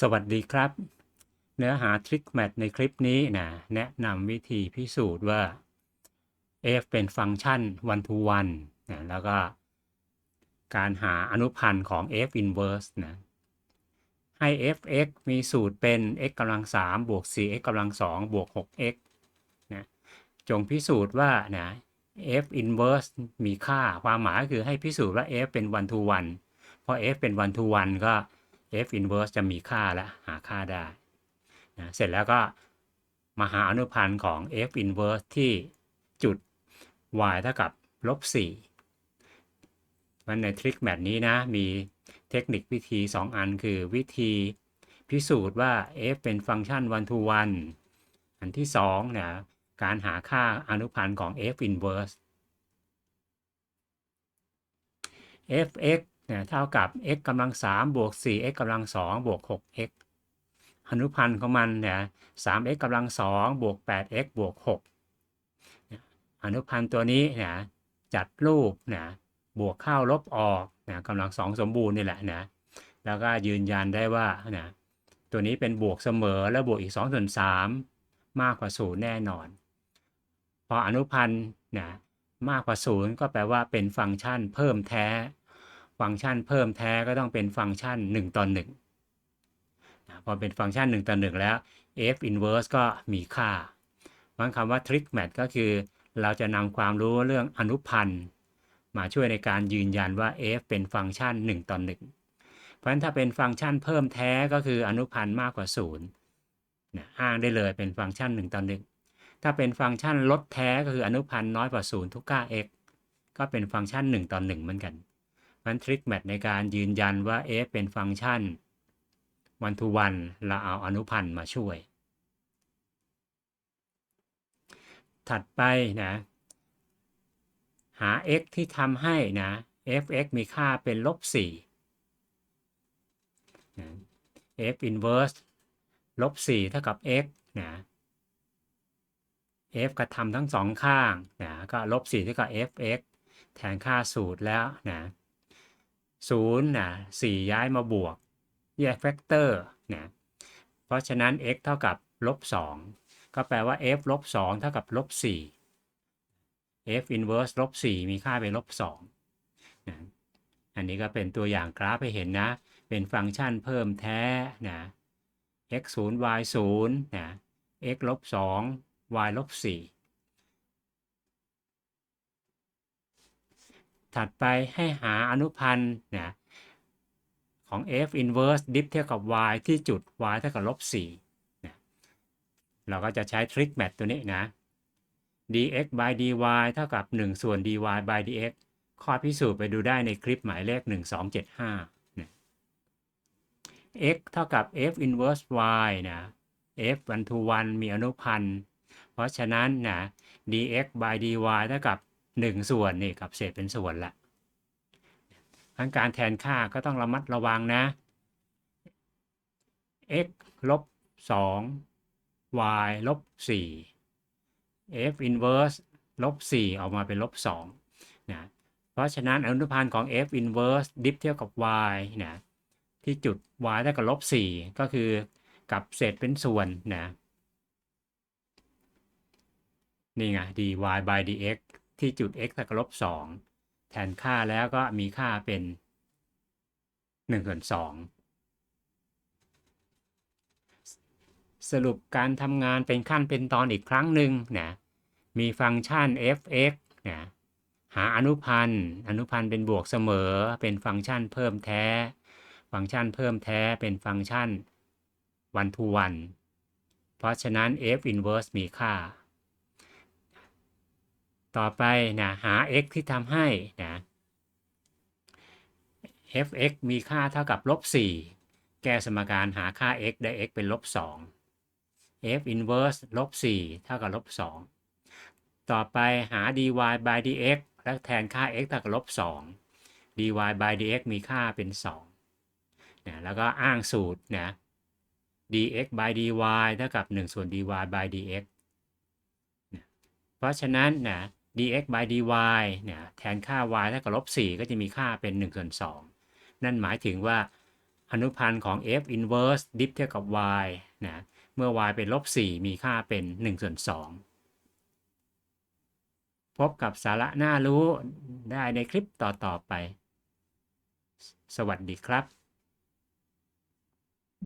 สวัสดีครับ เนื้อหาทริคแมทในคลิปนี้นะแนะนำวิธีพิสูจน์ว่า f เป็นฟังก์ชัน one to one นะแล้วก็การหาอนุพันธ์ของ f inverse นะให้ f(x) มีสูตรเป็น x กำลัง3บวก 4x กำลัง2บวก 6x นะจงพิสูจน์ว่านะ f inverse มีค่าความหมายก็คือให้พิสูจน์ว่า f เป็น one to one พอ f เป็น one to one ก็ f inverse จะมีค่าและหาค่าได้นะเสร็จแล้วก็มาหาอนุพันธ์ของ f inverse ที่จุด y เท่ากับลบ4มันในทริคแบบนี้นะมีเทคนิควิธี 2 อันคือวิธีพิสูจน์ว่า f เป็นฟังก์ชัน one to one อันที่2นะการหาค่าอนุพันธ์ของ f inverse f(x) เท่ากับ x กำลัง3บวก 4x กำลัง2บวก 6x อนุพันธ์ของมันเนี่ย 3x กำลัง2บวก 8x บวก6อนุพันธ์ตัวนี้เนี่ยจัดรูปเนี่ยบวกเข้าลบออกเนี่ยกำลัง2สมบูรณ์นี่แหละนะแล้วก็ยืนยันได้ว่าเนี่ยตัวนี้เป็นบวกเสมอแล้วบวกอีก2ส่วน3มากกว่า0แน่นอน พออนุพันธ์นี่ยมากกว่า0ก็แปลว่าเป็นฟังก์ชันเพิ่มแท้ ฟังก์ชันเพิ่มแท้ก็ต้องเป็นฟังก์ชัน1ต่อ1นะพอเป็นฟังก์ชัน1ต่อ1แล้ว f inverse ก็มีค่าบางคำว่า trick math ก็คือ เราจะนำความรู้เรื่องอนุพันธ์มาช่วยในการยืนยันว่า f เป็นฟังก์ชัน1ต่อ1เพราะฉะนั้นถ้าเป็นฟังก์ชันเพิ่มแท้ก็คืออนุพันธ์มากกว่า0นะอ้างได้เลยเป็นฟังก์ชัน1ต่อ1ถ้าเป็นฟังก์ชันลดแท้ก็คืออนุพันธ์น้อยกว่า0ทุกค่า x ก็เป็นฟังก์ชัน1ต่อ1เหมือนกัน มันทริคแมทในการยืนยันว่า f เป็นฟังก์ชัน one to one เราเอาอนุพันธ์มาช่วย ถัดไปนะ หา x ที่ทำให้นะ f(x) มีค่าเป็นลบ4นะ f inverse ลบ4เท่ากับ x นะ f กระทำทั้งสองข้างนะก็ลบ4เท่ากับ f(x) แทนค่าสูตรแล้วนะ 0นะ4ย้ายมาบวก แยกแฟกเตอร์นะเพราะฉะนั้น x เท่ากับลบ2ก็แปลว่า f ลบ2เท่ากับลบ4 f inverse ลบ4มีค่าเป็นลบ2นะอันนี้ก็เป็นตัวอย่างกราฟให้เห็นนะ เป็นฟังก์ชันเพิ่มแท้นะ x 0 y 0นะ x ลบ2 y ลบ4 ถัดไปให้หาอนุพันธ์นะของ f inverse ดิฟเท่ากับ y ที่จุด y เท่ากับลบ4นะเราก็จะใช้ทริคแมทตัวนี้นะ dx by dy เท่ากับ 1 ส่วน dy by dx ข้อพิสูจน์ไปดูได้ในคลิปหมายเลข 1275นะ x เท่ากับ f inverse y นะ f 1 to 1มีอนุพันธ์ เพราะฉะนั้นนะ dx by dy เท่ากับ 1ส่วนนี่กับเศษเป็นส่วนละทั้งการแทนค่าก็ต้องระมัดระวังนะ x ลบ2 y ลบ4 f inverse ลบ4ออกมาเป็นลบ2นะเพราะฉะนั้นอนุพันธ์ของ f inverse ดิฟเทียบกับ y นะที่จุด y ได้กับลบ4ก็คือกับเศษเป็นส่วนนะนี่ไง dy by dx ที่จุด x เท่ากับลบ2แทนค่าแล้วก็มีค่าเป็น1ส่วน2สรุปการทำงานเป็นขั้นเป็นตอนอีกครั้งหนึ่งนะมีฟังก์ชัน f(x) นะหาอนุพันธ์ อนุพันธ์เป็นบวกเสมอ เป็นฟังก์ชันเพิ่มแท้ ฟังก์ชันเพิ่มแท้เป็นฟังก์ชัน one to one เพราะฉะนั้น f inverse มีค่า ต่อไปนะหา x ที่ทำให้นะ f(x) มีค่าเท่ากับลบ4แก้สมการหาค่า x ได้ x เป็นลบ2 f inverse ลบ4เท่ากับลบ2ต่อไปหา dy by dx แล้วแทนค่า x เท่ากับลบ2 dy by dx มีค่าเป็น2นะแล้วก็อ้างสูตรนะ dx by dy เท่ากับ 1 ส่วน dy by dx นะเพราะฉะนั้นนะ dx by dy เนี่ยแทนค่า y เท่ากับลบ4ก็จะมีค่าเป็น1ส่วน2นั่นหมายถึงว่าอนุพันธ์ของ f inverse dip เท่ากับ y นะเมื่อ y เป็นลบ4มีค่าเป็น1ส่วน2พบกับสาระน่ารู้ได้ในคลิปต่อ ๆ ไป สวัสดีครับ